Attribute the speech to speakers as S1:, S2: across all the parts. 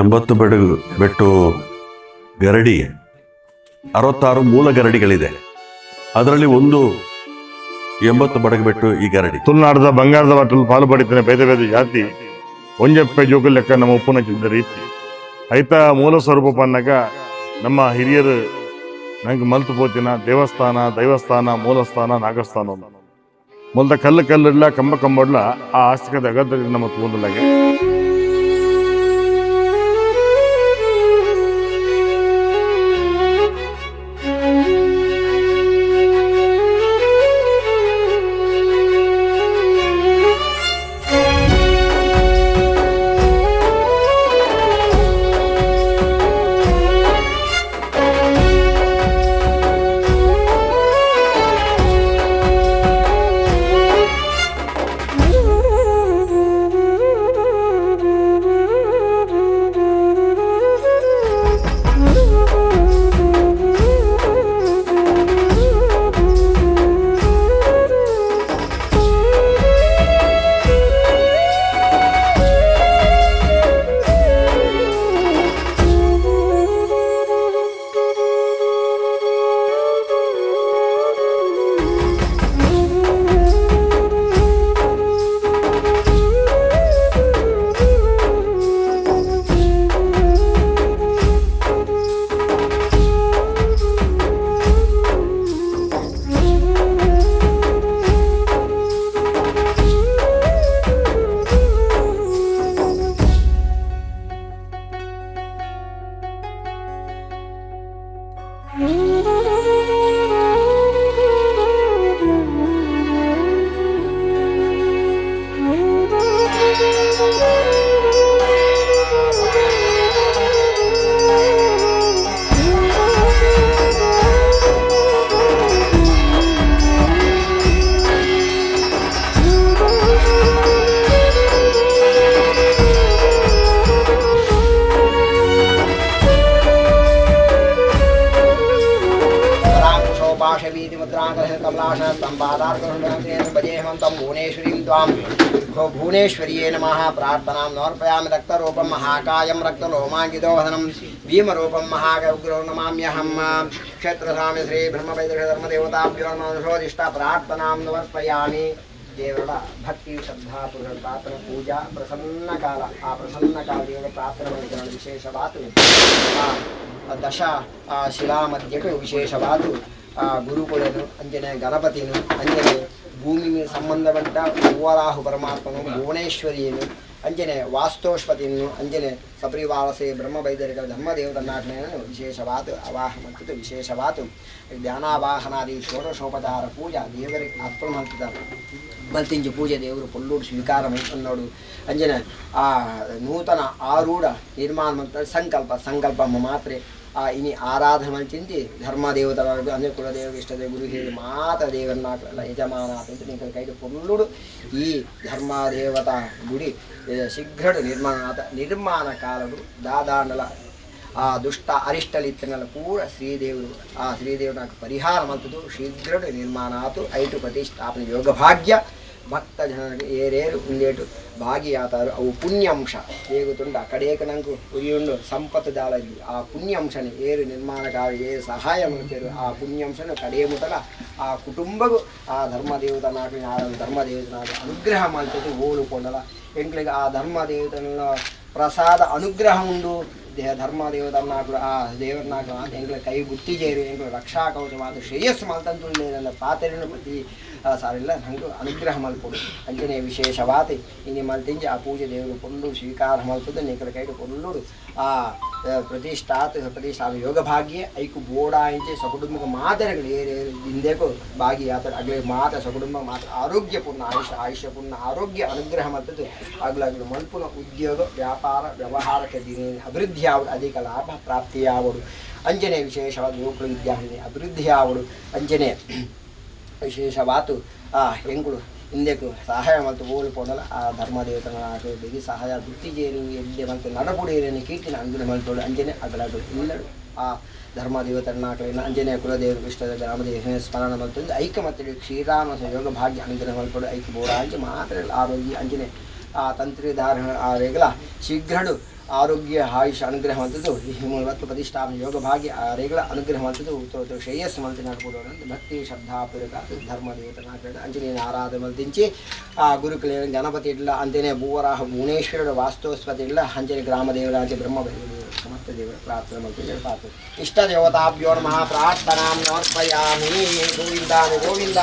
S1: ಎಂಬತ್ತು ಬೆಡಗು ಬೆಟ್ಟು ಗರಡಿ, ಅರವತ್ತಾರು ಮೂಲ ಗರಡಿಗಳಿದೆ. ಅದರಲ್ಲಿ ಒಂದು ಎಂಬತ್ತು ಬಡಗ ಬೆಟ್ಟು ಈ ಗರಡಿ.
S2: ತುಳುನಾಡದ ಬಂಗಾರದ ಬಟ್ಟಲು ಪಾಲು ಪಡಿತಾನೆ ಬೇರೆ ಬೇದ ಜಾತಿ, ಒಂಜಪ್ಪೆ ಜೋಗು ಲೆಕ್ಕ ನಮ್ಮ ಉಪ್ಪುನ ರೀತಿ. ಐತ ಮೂಲ ಸ್ವರೂಪ ಪನ್ನಗ ನಮ್ಮ ಹಿರಿಯರು ನಂಗೆ ಮಲ್ತು ಪೋತಿನ ದೇವಸ್ಥಾನ, ದೈವಸ್ಥಾನ, ಮೂಲಸ್ಥಾನ, ನಾಗಸ್ಥಾನ ಮೊದಲ ಕಲ್ಲು ಕಲ್ಲಿಡ್ಲ, ಕಂಬ ಕಂಬಡ್ಲ ಆ ಆಸ್ತಿಕದ ಅಗತ್ಯ ನಮ್ಮ ತೂಂದಲಾಗೆ
S3: భువనేశ్వర్యే నమ ప్రార్థనాం సమర్పయామి రక్తరూపం మహాకాయం రక్తలోమాంగిదోహనం భీమరూపం మహాగౌగ్రౌ నమామ్యహం క్షేత్రస్వామి శ్రీ బ్రహ్మపైతృషధర్మదేవతాభ్యోన్మనుషోదిష్ట ప్రార్థనాం సమర్పయామి దేవుడ భక్తి శ్రద్ధా పురుష ప్రార్థన పూజ ప్రసన్నకాల ఆ ప్రసన్నకాల దేవుడు ప్రార్థన మంత్రణ విశేషవాతు దశ శిలా మధ్యకు విశೇಷವಾದು ಗುರುಕುಲನು ಅಂಜನೆ ಗಣಪತಿನು ಭೂಮಿ ಸಂಬಂಧಪಟ್ಟ ಭುವರಾಹು ಪರಮಾತ್ಮನು ಭುವನೇಶ್ವರಿಯನು, ಅಂಜನೆ ವಾಸ್ತೋಷ್ಪತಿಯನ್ನು ಅಂಜನೆ ಸಪರಿವಾರಸೆ ಬ್ರಹ್ಮವೈದರಿಕ ಧರ್ಮದೇವತನ್ನಾಜ್ಞೆಯನ್ನು ವಿಶೇಷವಾತು ಅವಾಹನ ವಿಶೇಷವಾತು. ಧ್ಯಾನಾವಾಹನಾದಿ ಷೋಡಶೋಪಚಾರ ಪೂಜಾ ದೇವರಿಗೆ ಅರ್ಪಣೆ ಮಲ್ತಿಂಜಿ ಪೂಜೆ ದೇವರು ಪೊಲ್ಲೂರು ಸ್ವೀಕಾರ ಮಾಡ್ಕೊಂಡೋಡು ಅಂಜನ, ಆ ನೂತನ ಆರೂಢ ನಿರ್ಮಾಣ ಸಂಕಲ್ಪ ಸಂಕಲ್ಪ ಮಾತ್ರೆ ಇನಿ ಆರಾಧನೆ ಮಾಡಿ ಚಿಂತಿ ಧರ್ಮ ದೇವತರ ಅಂದ್ರೆ ಕುಲದೇವ ಇಷ್ಟದೇವ ಗುರು ಹೇಳಿ ಮಾತ ದೇವರನ್ನ ಯಜಮಾನ ಅಂತ ನೀವು ಕೈಗೆ ಪೊಲ್ಲುಡು ಈ ಧರ್ಮ ದೇವತಾ ಗುಡಿ ಇದು ಶೀಘ್ರ ನಿರ್ಮಾಣ ಆತ ನಿರ್ಮಾಣ ಕಾಲಡು ದಾದಾಂಡಲ ಆ ದುಷ್ಟ ಅರಿಷ್ಟಲಿತ್ತನೆಲ್ಲ ಕೂಡ ಶ್ರೀದೇವರು ಆ ಶ್ರೀದೇವನ ಪರಿಹಾರ ಮಂತದ್ದು ಶೀಘ್ರ ನಿರ್ಮಾಣ ಆತು ಐಟು ಪ್ರತಿಷ್ಠಾಪನೆ ಯೋಗ ಭಾಗ್ಯ ಭಕ್ತ ಜನರಿಗೆ ಏರೇರು ಉಂಡೇಟು ಭಾಗಿಯಾತಾರು. ಅವು ಪುಣ್ಯಾಂಶ. ಹೇಗುತ್ತುಂಡ ಕಡೆಯಕ ನಂಗು ಉರಿಯುಂಡು ಸಂಪತ್ತು ದಾಳಗಿ ಆ ಪುಣ್ಯಾಂಶನ ಏರು ನಿರ್ಮಾಣ ಕಾರ್ಯ, ಏರು ಸಹಾಯ ಮಾಡ್ತೇರು ಆ ಪುಣ್ಯಾಂಶನ ಕಡೆಯ ಮುತಲ ಆ ಕುಟುಂಬಗೂ ಆ ಧರ್ಮದೇವತನಾಗಿ ಆ ಧರ್ಮದೇವತನಾಗ ಅನುಗ್ರಹ ಮಾಡ್ತದೆ ಓಲುಕೊಂಡಲ ಎಂಕ್ಳಿಗೆ ಆ ಧರ್ಮದೇವತನ ಪ್ರಸಾದ ಅನುಗ್ರಹ ಉಂಡು. ದೇಹ ಧರ್ಮ ದೇವತನ್ನಾಗ ಆ ದೇವರನ್ನಾಗ ಎಂಗ್ಳ ಕೈ ಗುತ್ತಿಗೆ ಎಂಗ್ಳು ರಕ್ಷಾ ಕವಚವಾದ ಶ್ರೇಯಸ್ಸು ಮಲ್ತಂತುಳ್ಳೆ ನನ್ನ ಪಾತ್ರೆಯನ್ನು ಪ್ರತಿ ಸಾರಿಲ್ಲ ನಂಗೆ ಅನುಗ್ರಹ ಮಲ್ಪೊಡು ಅಂಚನೆ ವಿಶೇಷವಾತಿ ಇನಿ ಮಲ್ತಿಂಜಿ ಆ ಪೂಜೆ ದೇವರು ಕೊಂಡು ಸ್ವೀಕಾರ ಮಲ್ಪದ ನಿಕಲ ಕೈಡು ಕೊಲ್ಲುಡು ಆ ಪ್ರತಿಷ್ಠಾತ್ ಯೋಗ ಭಾಗ್ಯ, ಐಕು ಬೋಡ ಇಂಚೆ ಸಕುಟುಂಬಕ ಏರೇರು ಹಿಂದೆಗೂ ಆತ ಅಗ್ಲೆ ಮಾತ ಸಕುಟುಂಬ, ಮಾತ್ರ ಆರೋಗ್ಯಪೂರ್ಣ, ಆಯುಷ, ಆಯುಷ್ಯಪೂರ್ಣ, ಆರೋಗ್ಯ, ಅನುಗ್ರಹ ಮಂತುದು ಅಗ್ಲ ಅಗ್ಲು ಮಲ್ಪುನ ಉದ್ಯೋಗ, ವ್ಯಾಪಾರ, ವ್ಯವಹಾರಕ್ಕೆ ದಿನ ಅಭಿವೃದ್ಧಿ ಆವಡು ಅಧಿಕ ಲಾಭ ಪ್ರಾಪ್ತಿಯಾವಡು ಅಂಜನೆ ವಿಶೇಷವಾದ ಯುವಕರು ವಿದ್ಯಾರ್ಥಿ ಅಭಿವೃದ್ಧಿ ಆವಡು ಅಂಜನೆ ವಿಶೇಷವಾತು ಆ, ಹೆಂಗಳು? ಹಿಂದೆಕು ಸಹಾಯ ಮತ್ತು ಓಲು ಪೋಡಲ. ಆ ಧರ್ಮ ದೇವತನ ಬೆಗಿ ಸಹಾಯ ಗುತ್ತಿಜೇರಿ ಎಲ್ಲಿ ಮತ್ತು ನಡಪುಡಿಯರನ್ನು ಕೀರ್ತಿನ ಅಂಜನೆ ಮಲ್ತೋಳು ಅಂಜನೆ ಅಗಲಾಡು ಇಲ್ಲಡು ಆ ಧರ್ಮ ದೇವತನ ಆಕಳಿನ ಅಂಜನೆಯ ಕುಲದೇವರು ಇಷ್ಟದ ಗ್ರಾಮದೇವ ಸ್ಮರಣ ಮಲ್ತೊಂದು ಐಕ್ಯ ಮತ್ತು ಶ್ರೀರಾಮ ಸಹಯೋಗ ಭಾಗ್ಯ ಅಂಜನೆ ಮಲ್ಪಡು ಐಕ್ಯ ಬೋಡ ಅಂಜೆ ಮಾತ್ರ ಆರೋಗ್ಯ ಅಂಜನೆ ಆ ತಂತ್ರಿ ಧಾರಣ ಆ ರೇಗಲ ಶೀಘ್ರಡು ಆರೋಗ್ಯ, ಆಯುಷ ಅನುಗ್ರಹವಂತದ್ದು ಈ ಇವತ್ತು ಪ್ರತಿಷ್ಠಾಪನೆ ಯೋಗ ಭಾಗ್ಯ ಆರೇಗಳ ಅನುಗ್ರಹವಂತದ್ದು ಉತ್ತರ ಶ್ರೇಯಸ್ ಮಂತ್ರಿ ನಡ್ಬೋದು ಭಕ್ತಿ ಶ್ರದ್ಧಾಪೂರ್ವಕ ಧರ್ಮ ದೇವತನ ಅಂಜನೇಯ ಆರಾಧನೆ ಮಲ್ತಿಂಚಿ ಆ ಗುರುಕುಲ ಗಣಪತಿ ಇಡ್ಲ ಅಂತೇನೆ ಭೂವರಾಹ ಭುವನೇಶ್ವರ, ವಾಸ್ತುಸ್ಪತಿ ಇಡ್ಲ ಅಂಜನೆ ಗ್ರಾಮ ದೇವರಾಜ ಬ್ರಹ್ಮ ದೇವರು ಸಮಸ್ತ ದೇವರ ಪ್ರಾರ್ಥನೆ ಮಾಡ್ತೀನಿ ಪ್ರಾರ್ಥನೆ ಇಷ್ಟ ದೇವತಾಭ್ಯೋ ನಮಃ ಪ್ರಾರ್ಥನಾಂ ಸಮರ್ಪಯಾಮಿ ಗೋವಿಂದ. ಗೋವಿಂದ!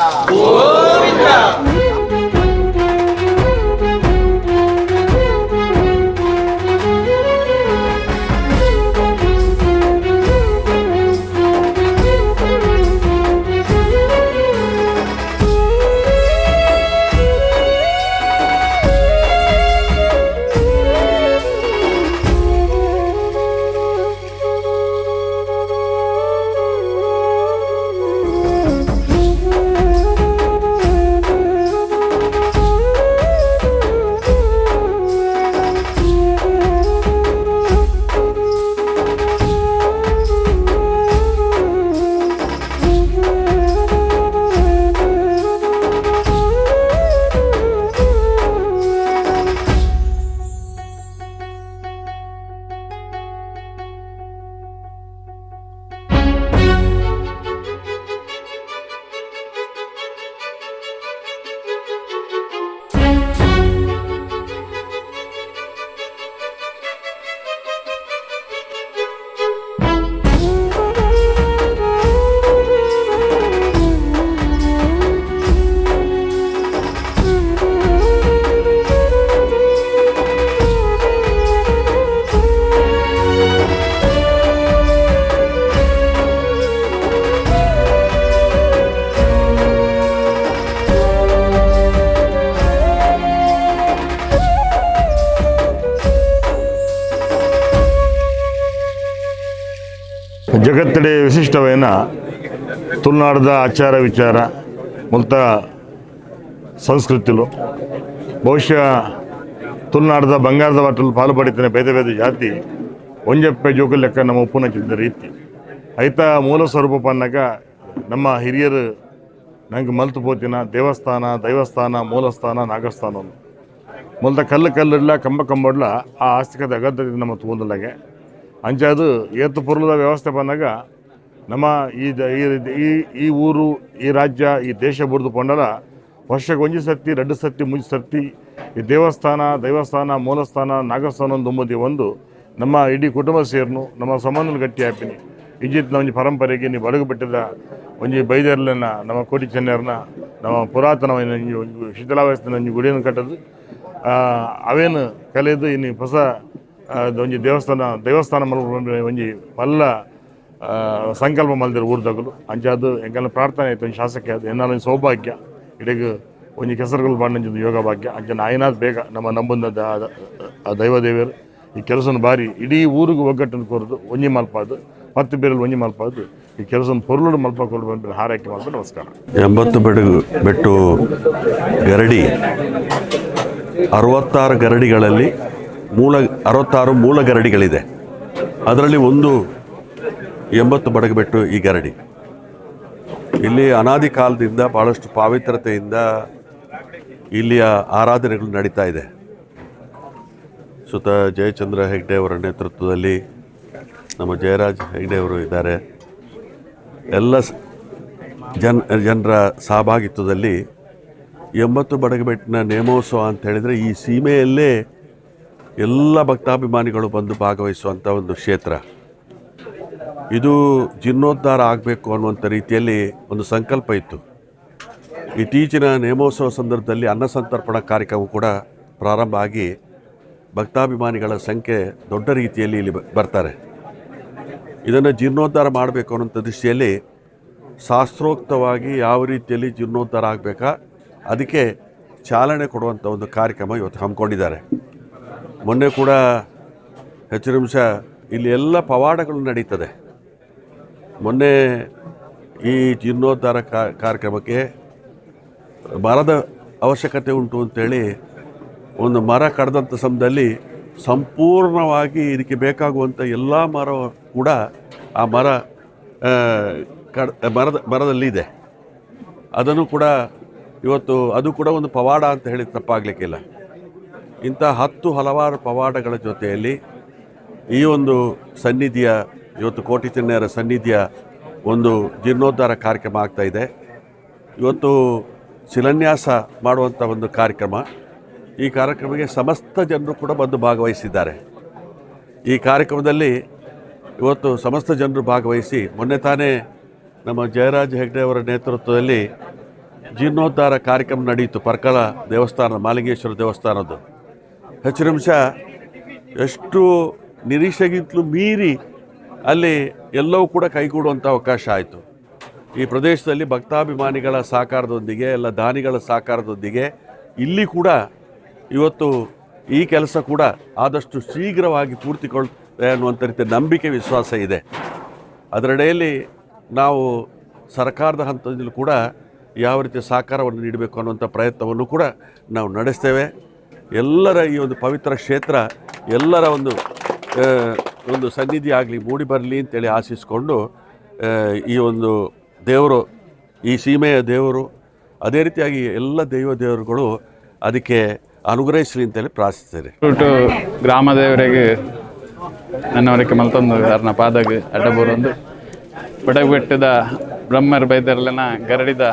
S2: ಜಗತ್ತಡೆ ವಿಶಿಷ್ಟವೇನ? ತುಳುನಾಡದ ಆಚಾರ ವಿಚಾರ ಮುಂತ ಸಂಸ್ಕೃತಿಲು. ಬಹುಶಃ ತುಳುನಾಡದ ಬಂಗಾರದ ವಾಟಲು ಪಾಲು ಪಡಿತೇನೆ ಭೇದ ಭೇದ ಜಾತಿ. ಒಂಜಪ್ಪೆ ಜೋಕು ಲೆಕ್ಕ ನಮ್ಮ ಉಪ್ಪುನ ಚಿಂತ ರೀತಿ. ಐತ ಮೂಲ ಸ್ವರೂಪ ಪನ್ನಗ ನಮ್ಮ ಹಿರಿಯರು ನಂಗೆ ಮಲ್ತು ಪೋತಿನ ದೇವಸ್ಥಾನ, ದೈವಸ್ಥಾನ, ಮೂಲಸ್ಥಾನ, ನಾಗಸ್ಥಾನ. ಮುಲ್ದ ಕಲ್ಲು ಕಲ್ಲಿಡ್ಲ ಕಂಬ ಕಂಬಡ್ಲ ಆ ಆಸ್ತಿಕದ ಅಗತ್ಯತೆ ನಮ್ಮ ತೋಲದಾಗೆ ಅಂಚೆ ಅದು ಏತು ಪುರ್ಲದ ವ್ಯವಸ್ಥೆ ಬಂದಾಗ ನಮ್ಮ ಈ ಈ- ಊರು, ಈ ರಾಜ್ಯ, ಈ ದೇಶ ಬುಡ್ದು ಪೊಂಡಲ ವರ್ಷಕ್ಕೆ ಒಂಜಿ ಸತ್ತಿ ರಡ್ಡು ಸತ್ತಿ ಮುಂಜಿ ಸತ್ತಿ ಈ ದೇವಸ್ಥಾನ, ದೈವಸ್ಥಾನ, ಮೂಲಸ್ಥಾನ, ನಾಗಸ್ಥಾನ ದುಂಬದಿ ಒಂದು ನಮ್ಮ ಇಡೀ ಕುಟುಂಬ ಸೇರ್ನು, ನಮ್ಮ ಸಂಬಂಧನ ಗಟ್ಟಿ ಹಾಪಿನಿ ಇಜಿತ್ನ ಒಂಜಿ ಪರಂಪರೆಗೆ ನೀವು ಬಡಗುಬಿಟ್ಟಿದ ಒಂಜಿ ಬೈದರ್ಲನ್ನ, ನಮ್ಮ ಕೋಟಿ ಚೆನ್ನರ್ನ, ನಮ್ಮ ಪುರಾತನ ಶಿಥಿಲಾವಸ್ಥೆನ ಒಂಜಿ ಗುಡಿಯನ್ನು ಕಟ್ಟದು. ಅವೇನು ಕಲೆದು ಇನ್ನು ಹೊಸ ಒಂಜಿ ದೇವಸ್ಥಾನ ದೇವಸ್ಥಾನ ಮಲ್ಲ ಒಂಜಿ ಮಲ್ಲ ಸಂಕಲ್ಪ ಮಲ್ದಿರು ಊರ್ದಗಲು ಅಂಚ ಅದು ಎಂಕಲ್ನ ಪ್ರಾರ್ಥನೆ ಆಯ್ತು, ಒಂದು ಶಾಸಕ ಅದು ಎನ್ನಾಲ ಸೌಭಾಗ್ಯ. ಇಡೀಗ ಒಂಜಿ ಕೆಸರುಗಳು ಬಾಂಡಂಜಿ ಯೋಗ ಭಾಗ್ಯ. ಅಂಚ ಆಯ್ನಾದ್ ಬೇಗ, ನಮ್ಮ ನಂಬುದ ದೈವ ದೇವಿಯರು ಈ ಕೆಲಸನ ಬಾರಿ ಇಡೀ ಊರಿಗೆ ಒಗ್ಗಟ್ಟನ್ನು ಕೋರುದು, ಒಂಜಿ ಮಲ್ಪಾದು ಮತ್ತೆ ಬೇರೆ ಒಂಜಿ ಮಲ್ಪಾದು ಈ ಕೆಲಸನ ಪೊರ್ಲುಡು ಮಲ್ಪ ಕೊಡ್ಬೇಕು ಹಾರೈಕೆ ಮಾಡಿ ನಮಸ್ಕಾರ.
S1: ಎಂಬತ್ತು ಬೆಡಗು ಬೆಟ್ಟು ಗರಡಿ, ಅರವತ್ತಾರು ಗರಡಿಗಳಲ್ಲಿ ಮೂಲ, ಅರವತ್ತಾರು ಮೂಲ ಗರಡಿಗಳಿದೆ. ಅದರಲ್ಲಿ ಒಂದು ಎಂಬತ್ತು ಬಡಗಬೆಟ್ಟು ಈ ಗರಡಿ. ಇಲ್ಲಿ ಅನಾದಿ ಕಾಲದಿಂದ ಭಾಳಷ್ಟು ಪಾವಿತ್ರತೆಯಿಂದ ಇಲ್ಲಿಯ ಆರಾಧನೆಗಳು ನಡೀತಾ ಇದೆ. ಸುತ ಜಯಚಂದ್ರ ಹೆಗ್ಡೆ ಅವರ ನೇತೃತ್ವದಲ್ಲಿ ನಮ್ಮ ಜಯರಾಜ್ ಹೆಗ್ಡೆ ಅವರು ಇದ್ದಾರೆ. ಎಲ್ಲ ಜನ ಜನ್, ಜನರ ಸಹಭಾಗಿತ್ವದಲ್ಲಿ ಎಂಬತ್ತು ಬಡಗಬೆಟ್ಟಿನ ನೇಮೋತ್ಸವ ಅಂತ ಹೇಳಿದರೆ ಈ ಸೀಮೆಯಲ್ಲೇ ಎಲ್ಲ ಭಕ್ತಾಭಿಮಾನಿಗಳು ಬಂದು ಭಾಗವಹಿಸುವಂಥ ಒಂದು ಕ್ಷೇತ್ರ. ಇದು ಜೀರ್ಣೋದ್ಧಾರ ಆಗಬೇಕು ಅನ್ನುವಂಥ ರೀತಿಯಲ್ಲಿ ಒಂದು ಸಂಕಲ್ಪ ಇತ್ತು. ಇತ್ತೀಚಿನ ನೇಮೋತ್ಸವ ಸಂದರ್ಭದಲ್ಲಿ ಅನ್ನ ಸಂತರ್ಪಣಾ ಕಾರ್ಯಕ್ರಮ ಕೂಡ ಪ್ರಾರಂಭ ಆಗಿ ಭಕ್ತಾಭಿಮಾನಿಗಳ ಸಂಖ್ಯೆ ದೊಡ್ಡ ರೀತಿಯಲ್ಲಿ ಇಲ್ಲಿ ಬರ್ತಾರೆ. ಇದನ್ನು ಜೀರ್ಣೋದ್ಧಾರ ಮಾಡಬೇಕು ಅನ್ನೋಂಥ ದೃಷ್ಟಿಯಲ್ಲಿ ಶಾಸ್ತ್ರೋಕ್ತವಾಗಿ ಯಾವ ರೀತಿಯಲ್ಲಿ ಜೀರ್ಣೋದ್ಧಾರ ಆಗಬೇಕಾ, ಅದಕ್ಕೆ ಚಾಲನೆ ಕೊಡುವಂಥ ಒಂದು ಕಾರ್ಯಕ್ರಮ ಇವತ್ತು ಹಮ್ಮಿಕೊಂಡಿದ್ದಾರೆ. ಮೊನ್ನೆ ಕೂಡ ಹೆಚ್ಚು ನಿಮಿಷ ಇಲ್ಲಿ ಎಲ್ಲ ಪವಾಡಗಳು ನಡೀತದೆ. ಮೊನ್ನೆ ಈ ಜೀರ್ಣೋದ್ಧಾರ ಕಾರ್ಯಕ್ರಮಕ್ಕೆ ಮರದ ಅವಶ್ಯಕತೆ ಉಂಟು ಅಂತೇಳಿ ಒಂದು ಮರ ಕಡ್ದಂಥ ಸಮಯದಲ್ಲಿ ಸಂಪೂರ್ಣವಾಗಿ ಇದಕ್ಕೆ ಬೇಕಾಗುವಂಥ ಎಲ್ಲ ಮರ ಕೂಡ ಆ ಮರ ಕಡ್, ಮರದ, ಮರದಲ್ಲಿದೆ. ಅದನ್ನು ಕೂಡ ಇವತ್ತು ಅದು ಕೂಡ ಒಂದು ಪವಾಡ ಅಂತ ಹೇಳಿ ತಪ್ಪಾಗಲಿಕ್ಕಿಲ್ಲ. ಇಂಥ ಹತ್ತು ಹಲವಾರು ಪವಾಡಗಳ ಜೊತೆಯಲ್ಲಿ ಈ ಒಂದು ಸನ್ನಿಧಿಯ, ಇವತ್ತು ಕೋಟಿ ಚಿನ್ನಯರ ಸನ್ನಿಧಿಯ ಒಂದು ಜೀರ್ಣೋದ್ಧಾರ ಕಾರ್ಯಕ್ರಮ ಆಗ್ತಾ ಇದೆ. ಇವತ್ತು ಶಿಲಾನ್ಯಾಸ ಮಾಡುವಂಥ ಒಂದು ಕಾರ್ಯಕ್ರಮ. ಈ ಕಾರ್ಯಕ್ರಮಕ್ಕೆ ಸಮಸ್ತ ಜನರು ಕೂಡ ಬಂದು ಭಾಗವಹಿಸಿದ್ದಾರೆ. ಈ ಕಾರ್ಯಕ್ರಮದಲ್ಲಿ ಇವತ್ತು ಸಮಸ್ತ ಜನರು ಭಾಗವಹಿಸಿ, ಮೊನ್ನೆ ತಾನೇ ನಮ್ಮ ಜಯರಾಜ್ ಹೆಗ್ಡೆ ಅವರ ನೇತೃತ್ವದಲ್ಲಿ ಜೀರ್ಣೋದ್ಧಾರ ಕಾರ್ಯಕ್ರಮ ನಡೆಯಿತು ಪರ್ಕಳ ದೇವಸ್ಥಾನ, ಮಾಲಿಂಗೇಶ್ವರ ದೇವಸ್ಥಾನದ್ದು. ಹೆಚ್ಚಿನ ಅಂಶ ಎಷ್ಟು ನಿರೀಕ್ಷೆಗಿಂತಲೂ ಮೀರಿ ಅಲ್ಲಿ ಎಲ್ಲವೂ ಕೂಡ ಕೈಗೂಡುವಂಥ ಅವಕಾಶ ಆಯಿತು. ಈ ಪ್ರದೇಶದಲ್ಲಿ ಭಕ್ತಾಭಿಮಾನಿಗಳ ಸಹಕಾರದೊಂದಿಗೆ, ಎಲ್ಲ ದಾನಿಗಳ ಸಹಕಾರದೊಂದಿಗೆ ಇಲ್ಲಿ ಕೂಡ ಇವತ್ತು ಈ ಕೆಲಸ ಕೂಡ ಆದಷ್ಟು ಶೀಘ್ರವಾಗಿ ಪೂರ್ತಿಗೊಳ್ಳುತ್ತೆ ಅನ್ನುವಂಥ ರೀತಿಯ ನಂಬಿಕೆ, ವಿಶ್ವಾಸ ಇದೆ. ಅದರಡೆಯಲ್ಲಿ ನಾವು ಸರ್ಕಾರದ ಹಂತದಲ್ಲೂ ಕೂಡ ಯಾವ ರೀತಿ ಸಹಕಾರವನ್ನು ನೀಡಬೇಕು ಅನ್ನುವಂಥ ಪ್ರಯತ್ನವನ್ನು ಕೂಡ ನಾವು ನಡೆಸ್ತೇವೆ. ಎಲ್ಲರ ಈ ಒಂದು ಪವಿತ್ರ ಕ್ಷೇತ್ರ ಎಲ್ಲರ ಒಂದು ಒಂದು ಸನ್ನಿಧಿ ಆಗಲಿ, ಮೂಡಿ ಬರಲಿ ಅಂತೇಳಿ ಆಶಿಸ್ಕೊಂಡು ಈ ಒಂದು ದೇವರು, ಈ ಸೀಮೆಯ ದೇವರು, ಅದೇ ರೀತಿಯಾಗಿ ಎಲ್ಲ ದೈವ ದೇವರುಗಳು ಅದಕ್ಕೆ ಅನುಗ್ರಹಿಸಲಿ ಅಂತೇಳಿ ಪ್ರಾರ್ಥಿಸ್ತೇನೆ.
S4: ಗ್ರಾಮ ದೇವರಿಗೆ ನನ್ನವರಿಗೆ ಮಲ್ತೊಂದು ಅರ್ನ ಪಾದಗ ಅಡ್ಡಬೂರೊಂದು ಬಡಗುಬೆಟ್ಟದ ಬೆಟ್ಟದ ಬ್ರಹ್ಮರ್ ಬೈದರ್ಲನ ಗರಡಿದ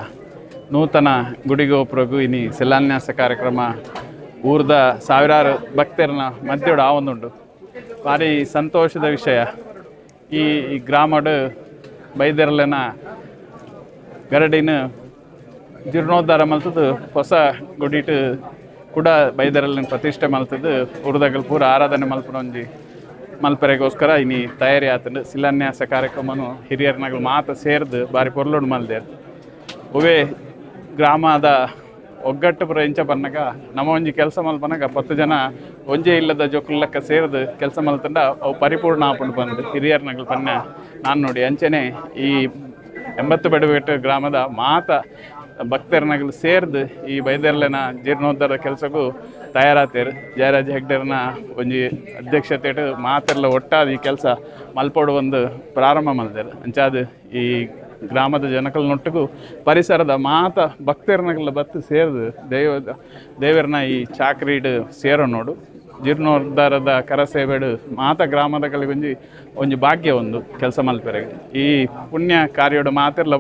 S4: ನೂತನ ಗುಡಿಗೋಪುರಗೂ ಇನಿ ಶಿಲಾನ್ಯಾಸ ಕಾರ್ಯಕ್ರಮ ಊರ್ದ ಸಾವಿರಾರು ಭಕ್ತರನ್ನ ಮಧ್ಯ ಆವೊಂದುಂಡು ಭಾರಿ ಸಂತೋಷದ ವಿಷಯ. ಈ ಗ್ರಾಮಡು ಬೈದರ್ಲನ ಗರಡಿನ ಜೀರ್ಣೋದ್ಧಾರ ಮಲ್ತದ್ದು ಹೊಸ ಗುಡಿಟ್ ಕೂಡ ಬೈದರಲ್ಲಿ ಪ್ರತಿಷ್ಠೆ ಮಲ್ತದ್ದು ಉರ್ದಾಗಲ್ ಪೂರ ಆರಾಧನೆ ಮಲ್ಪಡೊಂಜಿ ಮಲ್ಪರೆಗೋಸ್ಕರ ಇನಿ ತಯಾರಿ ಆತಂಡು ಶಿಲಾನ್ಯಾಸ ಕಾರ್ಯಕ್ರಮನು ಹಿರಿಯರ್ನಾಗಲು ಮಾತ ಸೇರ್ದು ಬಾರಿ ಪೊರ್ಲುಡು ಮಲ್ದೇರು. ಒವೇ ಗ್ರಾಮದ ಒಗ್ಗಟ್ಟು ಇಂಚ ಬನ್ನಗ ನಮ್ಮ ಒಂಜಿ ಕೆಲಸ ಮಲ್ಪನಗ ಪತ್ತು ಜನ ಒಂಜೆ ಇಲ್ಲದ ಜೊಕ್ಕುಲಕ್ಕ ಸೇರ್ದು ಕೆಲಸ ಮಲ್ತಂಡ ಅವು ಪರಿಪೂರ್ಣ ಆಪುಂಡು ಬಂದು ಹಿರಿಯರ್ನಗಳು ಪನ್ನ ನಾನು ನೋಡಿ, ಅಂಚೆನೆ ಈ ಎಂಬತ್ತು ಬೆಡಬೇಟು ಗ್ರಾಮದ ಮಾತ ಭಕ್ತರನಗಳು ಸೇರ್ದು ಈ ಬೈದರ್ಲೆನ ಜೀರ್ಣೋದ್ಧಾರ ಕೆಲಸಕ್ಕೂ ತಯಾರಾತೇರು. ಜಯರಾಜ್ ಹೆಗ್ಡೆರ್ನ ಒಂಜಿ ಅಧ್ಯಕ್ಷತೆ ಮಾತೆಲ್ಲ ಒಟ್ಟಾದ ಈ ಕೆಲಸ ಮಲ್ಪೋಡು ಒಂದು ಪ್ರಾರಂಭ ಮಲ್ದೇರು. ಅಂಚಾದ ಈ ಗ್ರಾಮದ ಜನಗಳನ್ನೊಟ್ಟಿಗೂ ಪರಿಸರದ ಮಾತ ಭಕ್ತರನಗಳ ಬತ್ತು ಸೇರಿದು ದೇವ, ದೇವರನ್ನ ಈ ಚಾಕ್ರೀಡು ಸೇರೋ ನೋಡು. ಜೀರ್ಣೋದ್ಧಾರದ ಕರಸೇಬೇಡು ಮಾತ ಗ್ರಾಮದಗಳಿಗೊಂಜಿ ಒಂಜಿ ಭಾಗ್ಯ ಒಂದು ಕೆಲಸ ಮಲ್ಪೆರೆಗೆ. ಈ ಪುಣ್ಯ ಕಾರ್ಯೋಡು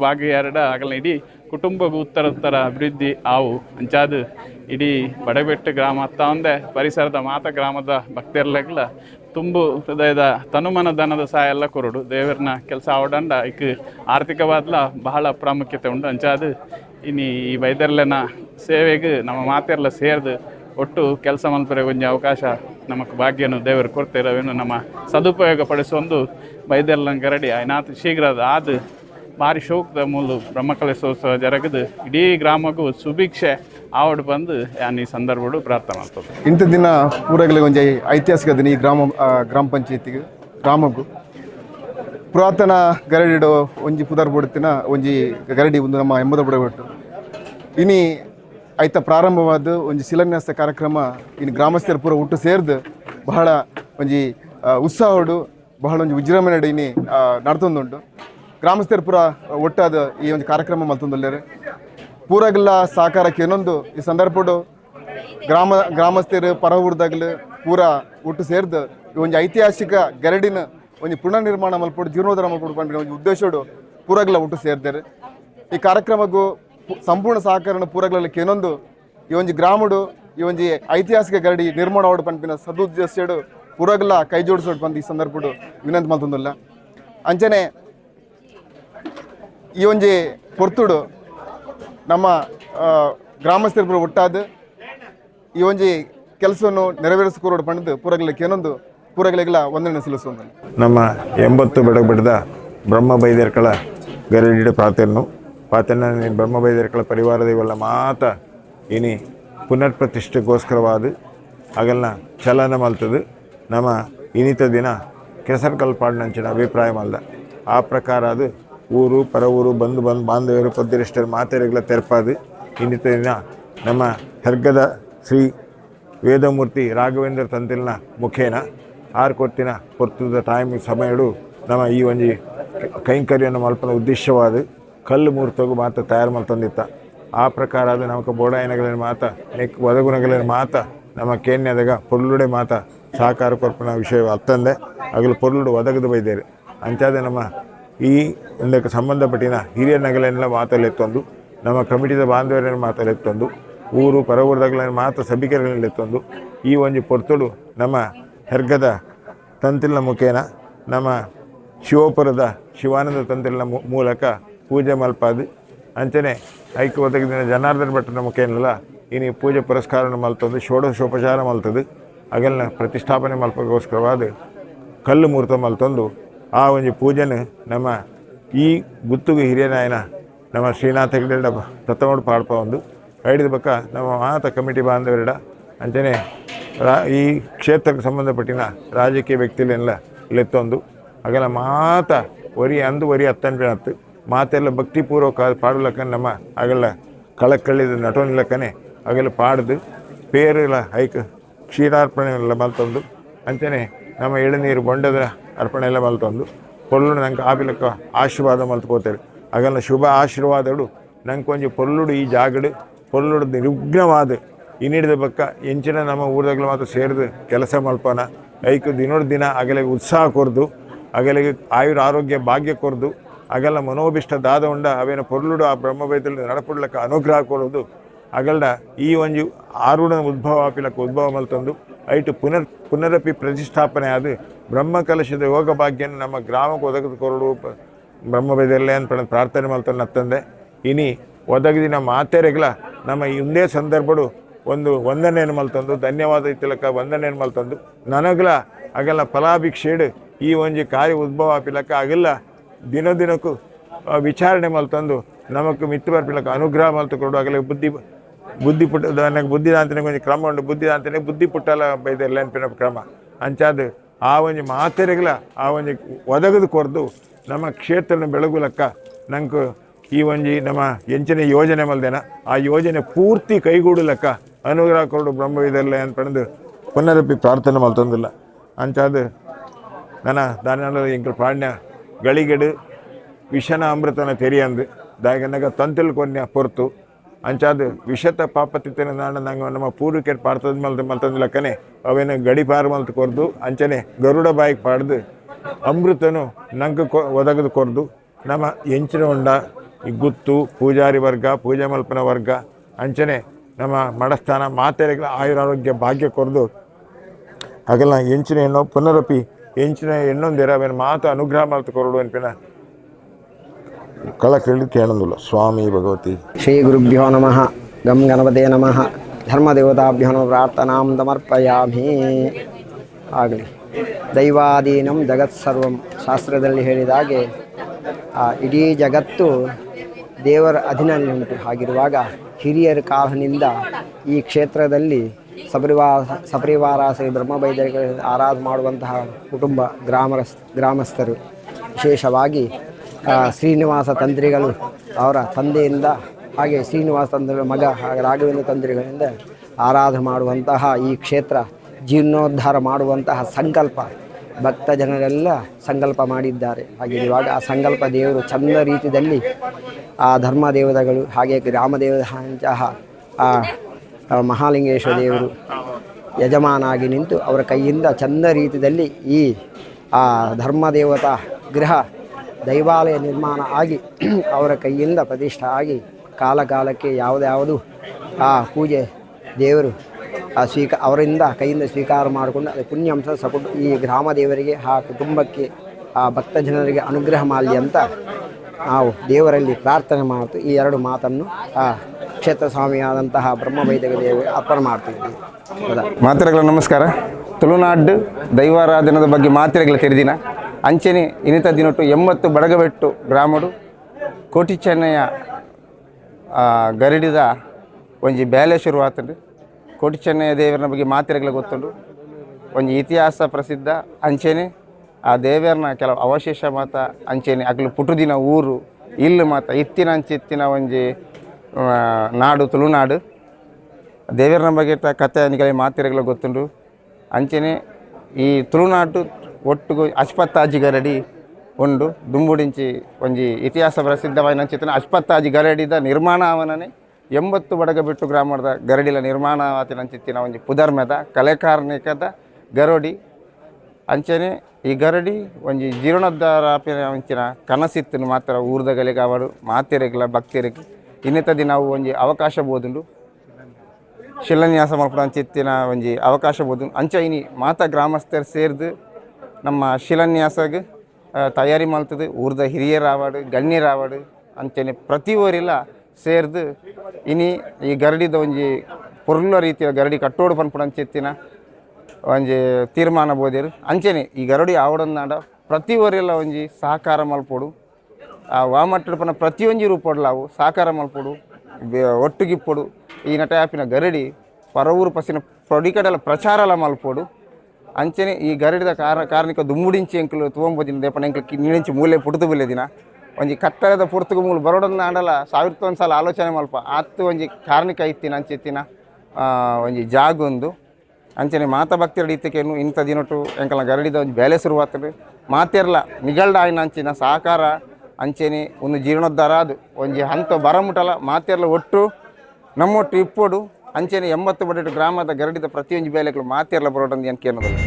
S4: ಭಾಗ್ಯ ಎರಡ ಆಗಲ ಇಡೀ ಕುಟುಂಬ ಉತ್ತರ ಅಭಿವೃದ್ಧಿ ಆವು ಅಂಚಾದ ಇಡೀ ಬಡಬೆಟ್ಟು ಗ್ರಾಮ ಅತ್ತ ಒಂದೇ, ಪರಿಸರದ ಮಾತ ಗ್ರಾಮದ ಭಕ್ತರ್ಲೆಗ್ಲ ತುಂಬು ಹೃದಯದ ತನುಮನ ದನದ ಸಹಾಯ ಎಲ್ಲ ಕೊರಡು. ದೇವರನ್ನ ಕೆಲಸ ಆವಡಂಡ ಇಕ್ ಆರ್ಥಿಕವಾದ್ಲ ಬಹಳ ಪ್ರಾಮುಖ್ಯತೆ ಉಂಟು. ಅಂಚಾದು ಇನ್ನು ಈ ಬೈದರ್ಲೆನ ಸೇವೆಗೆ ನಮ್ಮ ಮಾತೆರ್ಲ ಸೇರ್ದು ಒಟ್ಟು ಕೆಲಸ ಮಲ್ಪರೆ ಒಂಜಿ ಅವಕಾಶ ನಮಗೆ ಭಾಗ್ಯನು ದೇವರು ಕೊಡ್ತಿರವೇನು ನಮ್ಮ ಸದುಪಯೋಗ ಪಡಿಸೊಂದು ಬೈದರ್ಲನ ಗರಡಿ. ಆಯ್ನಾತ್ ಶೀಘ್ರದ ಆದ್ ಭಾರಿ ಶೋಕದ ಮೂಲ ಬ್ರಹ್ಮಕಲಶೋತ್ಸವ ಜರಗದು. ಇಡೀ ಗ್ರಾಮಕ್ಕೂ ಸುಭಿಕ್ಷೆ ಆವಡ್ ಬಂದು ಈ ಸಂದರ್ಭಡು ಪ್ರಾರ್ಥನೆ ಮಾಡ್ತದೆ.
S5: ಇಂಥ ದಿನ ಊರಗಳಿಗೆ ಒಂಜಿ ಐತಿಹಾಸಿಕ ದಿನ ಈ ಗ್ರಾಮ ಗ್ರಾಮ ಪಂಚಾಯತಿಗೆ, ಗ್ರಾಮಕ್ಕೂ. ಪುರಾತನ ಗರಡಿಡು ಒಂಜಿ ಪುದರ್ ಬುಡ್ತಿನ ಒಂಜಿ ಗರಡಿ ಒಂದು ನಮ್ಮ ಎಂಬದ ಬುಡಬಿಟ್ಟು ಇನಿ ಐತ ಪ್ರಾರಂಭವಾದ ಒಂಜಿ ಶಿಲಾನ್ಯಾಸ ಕಾರ್ಯಕ್ರಮ ಇನ್ನು ಗ್ರಾಮಸ್ಥರ ಪೂರ ಹುಟ್ಟು ಸೇರ್ದು ಬಹಳ ಒಂಜಿ ಉತ್ಸಾಹಡು ಬಹಳ ಒಂಜಿ ವಿಜೃಂಭಣೆ ಇನಿ ನಡ್ತೊಂದುಂಟು. ಗ್ರಾಮಸ್ಥರು ಪೂರ ಒಟ್ಟಾದ ಈ ಒಂದು ಕಾರ್ಯಕ್ರಮ ಮಲ್ತೊಂದುಲ್ಲೇರು. ಪೂರಗಲ್ಲ ಸಹಕಾರಕ್ಕೆ ಇನ್ನೊಂದು ಈ ಸಂದರ್ಭಡು ಗ್ರಾಮ, ಗ್ರಾಮಸ್ಥರು ಪರ ಪೂರ ಒಟ್ಟು ಸೇರಿದು ಈ ಒಂದು ಐತಿಹಾಸಿಕ ಗರಡಿನ ಒಂದು ಪುನರ್ ನಿರ್ಮಾಣ ಮಲ್ಪಡು, ಜೀರ್ಣೋದ್ಧಾರ ಮಲ್ಪಡು ಪಂಡ ಒಂದು ಉದ್ದೇಶಡು ಪೂರಗಲ ಒಟ್ಟು ಸೇರ್ತಾರೆ ಈ ಕಾರ್ಯಕ್ರಮಕ್ಕೂ ಸಂಪೂರ್ಣ ಸಹಕಾರನ ಪೂರಗಲಕ್ಕೆ ಇನ್ನೊಂದು ಈ ಒಂದು ಗ್ರಾಮಡು ಈ ಒಂದು ಐತಿಹಾಸಿಕ ಗರಡಿ ನಿರ್ಮಾಣ ಆವಡು ಪಂಪಿನ ಸದುದ್ದೇಶಡು ಪೂರಗಲ ಕೈ ಜೋಡಿಸೋಡು ಬಂದು ಈ ಸಂದರ್ಭಡು ವಿನಂತಿ ಮಲ್ತೊಂದಲ್ಲ. ಅಂಚನೆ ಈ ಒಂಜಿ ಪೊರ್ತುಡು ನಮ್ಮ ಗ್ರಾಮಸ್ಥರಿಬ್ಬರು ಒಟ್ಟಾದ ಈ ಒಂಜಿ ಕೆಲಸವನ್ನು ನೆರವೇರಿಸಿಕೊರೋಡು ಪಂಡದು ಪೂರಗಳ ಏನೊಂದು, ಪೂರಗಲಿಗೆಲ್ಲ ವಂದನೆ ಸಲ್ಲಿಸೋದು
S6: ನಮ್ಮ ಎಂಬತ್ತು ಬೆಡಗಬಿಡದ ಬ್ರಹ್ಮ ಬೈದೇರ್ಕಳ ಗರಡಿಡ ಪ್ರಾರ್ಥೆಯನ್ನು ಪಾತನ ಬ್ರಹ್ಮ ಬೈದೇರ್ಕಳ ಪರಿವಾರದ ಇವೆಲ್ಲ ಮಾತ ಇನಿ ಪುನರ್ ಪ್ರತಿಷ್ಠೆಗೋಸ್ಕರವಾದ ಅಗಲ್ನ ಚಲನ ಮಲ್ತದು. ನಮ್ಮ ಇನಿತ ದಿನ ಕೆಸರ್ ಕಲ್ಪಾಡ್ನಂಚಿನ ಅಭಿಪ್ರಾಯ ಮಲ್ದ. ಆ ಪ್ರಕಾರ ಅದು ಊರು, ಪರ ಊರು ಬಂದು ಬಂದು ಬಾಂಧವ್ಯರು ಪದ್ಯರಿಷ್ಟರು ಮಾತೆರೆಗಳ ತೆರಪಾದು. ಇನ್ನಿತ ದಿನ ನಮ್ಮ ಹೆರ್ಗದ ಶ್ರೀ ವೇದಮೂರ್ತಿ ರಾಘವೇಂದ್ರ ತಂತಿಲ್ನ ಮುಖೇನ ಆರು ಕೊತ್ತಿನ ಪೊರ್ತುದ ಟೈಮ್ ಸಮಯಡು ನಮ್ಮ ಈ ಒಂಜಿ ಕೈಂಕರ್ಯನ ಮಲ್ಪನ ಉದ್ದೇಶವಾದ ಕಲ್ಲು ಮೂರ್ತಗೂ ಮಾತ್ರ ತಯಾರು ಮಾಡ್ತಂದಿತ್ತ ಆ ಪ್ರಕಾರ ಅದು ನಮಗೆ ಬೋಡಾಯನಗಳನ್ನು ಮಾತ ನೆಕ್ ವದಗುಣಗಳನ್ನು ಮಾತ ನಮ್ಮ ಕೇನ್ಯದಾಗ ಪೊರ್ಲುಡೆ ಮಾತ ಸಹಕಾರ ಕೊರ್ಪನ ವಿಷಯ ಅತ್ತಂದೆ. ಅಗಲು ಪೊರ್ಲುಡು ಒದಗದು ಬೈದೇರು. ಅಂಚಾದ ನಮ್ಮ ಈ ಒಂದಕ್ಕೆ ಸಂಬಂಧಪಟ್ಟಿನ ಹಿರಿಯ ನಗಲೆಲ್ಲ ಮಾತಲೆತ್ತೊಂದು ನಮ್ಮ ಕಮಿಟಿದ ಬಾಂಧವ್ಯರನ್ನು ಮಾತಲೆತ್ತೊಂದು ಊರು ಪರವೂರದಾಗಲ ಮಾತ್ರ ಸಭಿಕರನ್ನೆತ್ತೊಂದು ಈ ಒಂದು ಪೊರ್ತುಡು ನಮ್ಮ ಹೆರ್ಗದ ತಂತಿಲ ಮುಖೇನ ನಮ್ಮ ಶಿವಪುರದ ಶಿವಾನಂದ ತಂತಿಲ ಮೂಲಕ ಪೂಜೆ ಮಲ್ಪಾದು. ಅಂಚನೆ ಐಕ್ಯ ದಿನ ಜನಾರ್ದನ ಭಟ್ಟನ ಮುಖೇನಲ್ಲ ಇನಿ ಪೂಜೆ ಪುರಸ್ಕಾರ ಮಲ್ತದ್ದು ಷೋಡಶೋಪಚಾರ ಮಲ್ತದು, ಅಗಲ್ನ ಪ್ರತಿಷ್ಠಾಪನೆ ಮಲ್ಪಕ್ಕೋಸ್ಕರವಾದ ಕಲ್ಲು ಮುಹೂರ್ತ ಮಲ್ತೊಂದು ಆ ಒಂಜಿ ಪೂಜೆನ ನಮ್ಮ ಈ ಗುತ್ತುಗು ಹಿರಿಯನಾಯನ ನಮ್ಮ ಶ್ರೀನಾಥ ಹೆಗ್ಡೆಡ ತತ್ತಮೋಡು ಪಾಡ್ಪ ಒಂದು. ಐಡಿದ ಪಕ್ಕ ನಮ್ಮ ಮಾತ ಕಮಿಟಿ ಬಾಂಧವರಿಡ ಅಂಚನೆ ರಾ, ಈ ಕ್ಷೇತ್ರಕ್ಕೆ ಸಂಬಂಧಪಟ್ಟಿನ ರಾಜಕೀಯ ವ್ಯಕ್ತಿಲೆಲ್ಲ ಲೆತ್ತೊಂದು. ಅಗಲ ಮಾತ ಒರಿ ಅಂದು ಒರಿ ಹತ್ತಂಟು ಮಾತೆಲ್ಲ ಭಕ್ತಿಪೂರ್ವಕ ಪಾಡಲಕ್ಕ ನಮ್ಮ ಅಗಲ ಕಳಕಳ್ಳಿದ ನಟೋನಿಲಕ್ಕನೆ ಅಗಲ ಪಾಡ್ದು ಪೇರೆಲ್ಲ ಐಕ್ ಕ್ಷೀರಾರ್ಪಣೆ ಎಲ್ಲ ಮಲ್ತೊಂದು ಅಂಚನೆ ನಮ್ಮ ಎಳನೀರು ಬೊಂಡದ ಅರ್ಪಣೆ ಎಲ್ಲ ಮಲ್ತೊಂದು. ಪೊರ್ಲುಡು ನಂಗೆ ಆಪಿಲಕ್ಕ ಆಶೀರ್ವಾದ ಮಲ್ತ್ಕೋತಾರೆ ಅಗಲ ಶುಭ ಆಶೀರ್ವಾದಗಳು. ನಂಗೆ ಕೊಂಚ ಪೊರ್ಲುಡು ಈ ಜಾಗಡು, ಪೊರ್ಲುಡು ನಿರುಗ್ನವಾದ, ಇನ್ನಿಡಿದ ಬಕ್ಕ ಎಂಚಿನ ನಮ್ಮ ಊರದಾಗಲು ಮಾತ್ರ ಸೇರಿದು ಕೆಲಸ ಮಲ್ಪನ. ಐಕು ದಿನೋಡ್ ದಿನ ಅಗಲಿಗೆ ಉತ್ಸಾಹ ಕೊರ್ದು ಅಗಲಿಗೆ ಆಯುರ ಆರೋಗ್ಯ ಭಾಗ್ಯ ಕೊರ್ದು ಅಗಲ ಮನೋಭಿಷ್ಟ ದಾದ ಉಂಡ ಅವೇನ ಪೊರ್ಲುಡು ಆ ಬ್ರಹ್ಮವೇದಲ್ಲಿ ನಡಪಡ್ಲಕ್ಕ ಅನುಗ್ರಹ ಕೊಡೋದು. ಅಗಲ್ಡ ಈ ಒಂಜಿ ಆರುಣ ಉದ್ಭವ ಆಪಿಲಕ್ಕ ಉದ್ಭವ ಮಲ್ತಂದು. ಐಟು ಪುನರ್ ಪುನರಪಿ ಪ್ರತಿಷ್ಠಾಪನೆ ಆದ ಬ್ರಹ್ಮಕಲಶದ ಯೋಗ ಭಾಗ್ಯನ ನಮ್ಮ ಗ್ರಾಮಕ್ಕೆ ಒದಗದು ಕೊರಡು ಬ್ರಹ್ಮ ಬ್ರಹ್ಮವೇದಲ್ಲೇ ಅಂತ ಪ್ರಾರ್ಥನೆ ಮಾಡ್ತಾರೆ ನತ್ತಂದೆ. ಇನಿ ಒದಗಿದಿನ ಮಾತೆರೆಗಳ ನಮ್ಮ ಹಿಂದೆ ಸಂದರ್ಭಡು ಒಂದು ವಂದನೆಯನ್ನು ಮಲ್ತಂದು, ಧನ್ಯವಾದ ತಿಲಕ ವಂದನೆಯನ್ನು ಮಲ್ತಂದು. ನನಗಲ ಅಗಲ ಫಲಾಭಿಕ್ಷೇಡು ಈ ಒಂಜಿ ಕಾರ್ಯ ಉದ್ಭವ ಆಪಿಲಕ ಅಗಲ್ಲ ದಿನ ದಿನಕ್ಕೂ ವಿಚಾರಣೆ ಮಲ್ತಂದು, ನಮಗೆ ಮಿತ್ರ ಬರ್ಪಿಲಕ ಅನುಗ್ರಹ ಮಲ್ತು ಕೊಡು ಅಗಲ ಬುದ್ಧಿ ಬುದ್ಧಿ ಪುಟ್ಟ ಬುದ್ಧಿದಾಂತನೆ ಕೊಂಚ ಕ್ರಮ ಉಂಟು ಬುದ್ಧಿದಾಂತನೆ ಬುದ್ಧಿ ಪುಟ್ಟಲ ಬೈದ ನೆನಪಿನ ಕ್ರಮ. ಅಂಚಾದ ಆ ಒಂದು ಮಾತೆರೆಗಳ ಆ ಒಂದು ಒದಗದು ಕೊರದು ನಮ್ಮ ಕ್ಷೇತ್ರನ ಬೆಳಗುಲಕ್ಕ ನಂಗೆ ಈ ಒಂಜಿ ನಮ್ಮ ಎಂಚಿನ ಯೋಜನೆ ಮಲ್ದೇನ, ಆ ಯೋಜನೆ ಪೂರ್ತಿ ಕೈಗೂಡಲಕ್ಕ ಅನುಗ್ರಹ ಕೊಡು ಬ್ರಹ್ಮವಿದಲ್ಲ ಪಡೆದು ಪುನರಪಿ ಪ್ರಾರ್ಥನೆ ಮಲ್ತಂದಿಲ್ಲ. ಅಂಚಾದ ನನ್ನ ದಾನ ಎಂಕಲ್ ಪ್ರಾಣ್ಯ ಗಳಿಗೆಡು ವಿಷನ ಅಮೃತನ ತೆರಿಯಂದು ದಾಯಗನಗ ತಂತಿಲ್ ಕೊನ್ಯ ಪೊರ್ತು. ಅಂಚಾದ ವಿಷತ ಪಾಪತಿತ್ತನ ನಾಡ ನಂಗೆ ನಮ್ಮ ಪೂರ್ವಿಕರು ಪಾಡ್ತದ ಮಲ್ತ ಮಲ್ತಂದ ಲಕ್ಕನೆ, ಅವೇನು ಗಡಿ ಪಾರು ಮಲ್ತ ಕೊರ್ದು, ಅಂಚನೆ ಗರುಡ ಬಾಯಿಗೆ ಪಾಡ್ದು, ಅಮೃತನು ನಂಗೆ ಕೊ ಒದಗದು ಕೊರ್ದು, ನಮ್ಮ ಎಂಚಿನ ಉಂಡ, ಈ ಗುತ್ತು, ಪೂಜಾರಿ ವರ್ಗ, ಪೂಜೆ ಮಲ್ಪನ ವರ್ಗ, ಅಂಚನೆ ನಮ್ಮ ಮಡಸ್ಥಾನ, ಮಾತೆರೆಗಳ ಆಯುರಾರೋಗ್ಯ ಭಾಗ್ಯ ಕೊರ್ದು, ಹಾಗೆಲ್ಲ ಎಂಚಿನ ಹೆಣ್ಣು ಪುನರಪಿ, ಎಂಚಿನ ಎಣ್ಣೊಂದಿರ ಅವೇನು ಮಾತು ಅನುಗ್ರಹ ಮಲ್ತು ಕೊರಡು ಅನ್ಪಿನ ಕಳ ಕೇಳಿ ಸ್ವಾಮಿ ಭಗವತಿ.
S3: ಶ್ರೀ ಗುರುಭ್ಯೋ ನಮಃ. ಗಂ ಗಣಪತಿ ನಮಃ. ಧರ್ಮದೇವತಾಭ್ಯೋ ನಮಃ ಪ್ರಾರ್ಥನಾಂ ಸಮರ್ಪಯಾಮಿ. ಆಗಲಿ. ದೈವಾಧೀನಂ ಜಗತ್ಸರ್ವಂ ಶಾಸ್ತ್ರದಲ್ಲಿ ಹೇಳಿದಾಗೆ ಆ, ಇಡೀ ಜಗತ್ತು ದೇವರ ಅಧೀನಲ್ಲಿ ಉಂಟು. ಹಾಗಿರುವಾಗ ಹಿರಿಯರ ಕಾಲನಿಂದ ಈ ಕ್ಷೇತ್ರದಲ್ಲಿ ಸಪರಿವಾರ ಸಪರಿವಾರ ಶ್ರೀ ಬ್ರಹ್ಮಬೈದರಿಗೆ ಆರಾಧ ಮಾಡುವಂತಹ ಕುಟುಂಬ ಗ್ರಾಮರ ಗ್ರಾಮಸ್ಥರು ವಿಶೇಷವಾಗಿ ಶ್ರೀನಿವಾಸ ತಂತ್ರಿಗಳು ಅವರ ತಂದೆಯಿಂದ, ಹಾಗೆ ಶ್ರೀನಿವಾಸ ತಂತ್ರಿಗಳ ಮಗ, ಹಾಗೆ ರಾಘವೇಂದ್ರ ತಂತ್ರಿಗಳಿಂದ ಆರಾಧನೆ ಮಾಡುವಂತಹ ಈ ಕ್ಷೇತ್ರ, ಜೀರ್ಣೋದ್ಧಾರ ಮಾಡುವಂತಹ ಸಂಕಲ್ಪ. ಭಕ್ತ ಜನರೆಲ್ಲ ಸಂಕಲ್ಪ ಮಾಡಿದ್ದಾರೆ. ಹಾಗೆ ಇವಾಗ ಆ ಸಂಕಲ್ಪ ದೇವರು ಚಂದ ರೀತಿಯಲ್ಲಿ ಆ ಧರ್ಮ ದೇವತೆಗಳು ಹಾಗೆ ಗ್ರಾಮ ದೇವತಹ ಆ ಮಹಾಲಿಂಗೇಶ್ವರ ದೇವರು ಯಜಮಾನಾಗಿ ನಿಂತು ಅವರ ಕೈಯಿಂದ ಚಂದ ರೀತಿಯಲ್ಲಿ ಈ, ಆ ಧರ್ಮ ದೇವತಾ ಗೃಹ ದೈವಾಲಯ ನಿರ್ಮಾಣ ಆಗಿ ಅವರ ಕೈಯಿಂದ ಪ್ರತಿಷ್ಠೆ ಆಗಿ ಕಾಲ ಕಾಲಕ್ಕೆ ಯಾವುದ್ಯಾವುದು ಆ ಪೂಜೆ ದೇವರು ಆ ಸ್ವೀಕ, ಅವರಿಂದ ಕೈಯಿಂದ ಸ್ವೀಕಾರ ಮಾಡಿಕೊಂಡು ಅದು ಪುಣ್ಯಾಂಶ ಸಕುಟು ಈ ಗ್ರಾಮ ದೇವರಿಗೆ ಆ ಕುಟುಂಬಕ್ಕೆ ಆ ಭಕ್ತ ಜನರಿಗೆ ಅನುಗ್ರಹ ಮಾಡಲಿ ಅಂತ ನಾವು ದೇವರಲ್ಲಿ ಪ್ರಾರ್ಥನೆ ಮಾಡ್ತು ಈ ಎರಡು ಮಾತನ್ನು ಆ ಕ್ಷೇತ್ರ ಸ್ವಾಮಿಯಾದಂತಹ ಬ್ರಹ್ಮವೈದ್ಯ ದೇವರಿಗೆ ಅರ್ಪಣೆ ಮಾಡ್ತಿದ್ವಿ.
S7: ಮಾತ್ರೆಗಳ, ನಮಸ್ಕಾರ. ತುಳುನಾಡು ದೈವಾರಾಧನದ ಬಗ್ಗೆ ಮಾತ್ರೆಗಳ ತೆರೆದಿನ ಅಂಚನೆ ಇನಿತ ದಿನಟ್ಟು ಎಂಬತ್ತು ಬಡಗಬೆಟ್ಟು ಗ್ರಾಮಡು ಕೋಟಿ ಚೆನ್ನಯ್ಯ ಗರಡಿದ ಒಂಜಿ ಬ್ಯಾಲೆ ಶುರುವಾತಂಡು ಕೋಟಿ ಚೆನ್ನಯ್ಯ ದೇವರನ ಬಗ್ಗೆ ಮಾತಿರಗಳ ಗೊತ್ತುಂಡು. ಒಂಜಿ ಇತಿಹಾಸ ಪ್ರಸಿದ್ಧ ಅಂಚೆನೆ. ಆ ದೇವರನ ಕೆಲವು ಅವಶೇಷ ಮಾತ ಅಂಚೆನೆ. ಅಗ್ಲು ಪುಟುದಿನ ಊರು, ಇಲ್ಲು ಮಾತ, ಇತ್ತಿನ ಅಂಚಿತ್ತಿನ ಒಂಜಿ ನಾಡು, ತುಳುನಾಡು. ದೇವರನ ಬಗ್ಗೆ ಕಥೆ ನಿಗಲಿ ಮಾತಿರಗಳ ಗೊತ್ತುಂಡು. ಅಂಚೆನೆ ಈ ತುಳುನಾಡು ಒಟ್ಟುಗು ಅಶ್ಪತ್ತಾಜಿ ಗರಡಿ ಉಂಡು ದುಂಬುಡಿಂಚಿ ಒಂಜಿ ಇತಿಹಾಸ ಪ್ರಸಿದ್ಧವಾದ ಚಿತ್ರ ಅಶ್ಪತ್ತಾಜಿ ಗರಡಿದ ನಿರ್ಮಾಣ ಅವನನೆ ಎಂಬತ್ತು ಬಡಗಬಿಟ್ಟು ಗ್ರಾಮದ ಗರಡಿಲ ನಿರ್ಮಾಣ ಆತಿನ ಚಿತ್ತಿನ ಒಂಜಿ ಪುದರ್ಮೆದ ಕಲೆಕಾರ್ಣಿಕದ ಗರಡಿ. ಅಂಚನೆ ಈ ಗರಡಿ ಒಂಜಿ ಜೀರ್ಣೋದ್ಧಾರ ಅಂಚಿನ ಕನಸಿತ್ತಿನ ಮಾತ್ರ ಊರ್ದಗಲಿಗೆ ಅವರು ಮಾತೆರೆಗ್ಲ ಭಕ್ತಿರಗಿ ಇನ್ನಿತದಿ ನಾವು ಒಂಜಿ ಅವಕಾಶ ಬೋದುಂಡು. ಶಿಲಾನ್ಯಾಸ ಅಂಚಿತ್ತಿನ ಒಂಜಿ ಅವಕಾಶ ಬೋದು ಅಂಚ ಇನಿ ಮಾತ ಗ್ರಾಮಸ್ಥರು ಸೇರ್ದು ನಮ್ಮ ಶಿಲಾನ್ಯಾಸಗ್ ತಯಾರಿ ಮಾಡ್ತದೆ. ಊರ್ದ ಹಿರಿಯರ ಆವಾಡು ಗಣ್ಯರ ಆವಾಡು ಅಂತೇಳಿ ಪ್ರತಿ ಸೇರಿದು ಇನಿ ಈ ಗರಡಿದ ಒಂಜಿ ಪೊರ್ಲ ರೀತಿಯ ಗರಡಿ ಕಟ್ಟೋಡು ಪನ್ಪುಡ ಅಂಚೆತ್ತಿನ ಒಂಜಿ ತೀರ್ಮಾನ ಬೋದಿರು. ಅಂಚೆನೆ ಈ ಗರಡಿ ಆವಡನ್ನಾಡ ಪ್ರತಿ ಊರೆಲ್ಲ ಒಂಜಿ ಸಹಕಾರ ಮಲ್ಪೊಡು. ಆ ವಾಮಟ್ಟಡು ಪನ ಪ್ರತಿಯೊಂಜಿ ರೂಪಡ್ಲಾವು ಸಹಕಾರ ಮಲ್ಪೊಡು ಒಟ್ಟುಗಿಪ್ಪೊಡು ಈ ನಟ ಆಪಿನ ಗರಡಿ ಪರವೂರು ಪಸಿನ ಪ್ರೊಡಿಕಡೆಲ್ಲ ಪ್ರಚಾರಲ ಮಲ್ಪೊಡು. ಅಂಚನೆ ಈ ಗರಡಿದ ಕಾರ ಕಾರಣಿಕ ದುಮ್ಮುಡಿಂಚಿ ಎಂಕಲು ತುಂಬೋದಿನ ದೇಪನ ಎಂಕಲು ನೀಡಿಂಚಿ ಮೂಲೆ ಪುಡುತು ಬುಲೆ ದಿನ. ಒಂಜಿ ಕತ್ತರದ ಪುರ್ತುಗು ಮೂಲು ಬರೋಡನ್ನ ಆಂಡಲ ಸಾವಿರದ ಒಂದು ಸಲ ಆಲೋಚನೆ ಮಲ್ಪ. ಆತು ಒಂಜಿ ಕಾರಣಿಕ ಇತ್ತಿನ ಅಂಚೆತ್ತಿನ ಒಂಜಿ ಜಾಗೊಂದು ಅಂಚನೆ ಮಾತ ಭಕ್ತಿ ರೀತಿಕೇನು ಇಂಥ ದಿನಟು ಎಂಕಲ ಗರಡಿದ ಒಂದು ಬೇಲೆ ಶುರುವಾತರು ಮಾತೆರ್ಲ ನಿಗಲ್ಡ ಆಯ್ನ ಅಂಚಿನ ಸಹಕಾರ ಅಂಚೆನೆ ಒಂದು ಜೀರ್ಣೋದ್ಧಾರ ಅದು ಒಂಜಿ ಹಂತ ಬರಮುಟಲ ಮಾತೆರ್ಲ ಒಟ್ಟು ನಮ್ಮೊಟ್ಟು ಇಪ್ಪೋಡು ಅಂಚೆನೆ ಎಂಬತ್ತು ಬಡಟು ಗ್ರಾಮದ ಗರಡಿದ ಪ್ರತಿಯೊಂದು ಬೇಲೆಗಳು ಮಾತಿರಲ್ಲ ಬರೋಟಂದು ಏನು ಕೇಳೋದಿಲ್ಲ.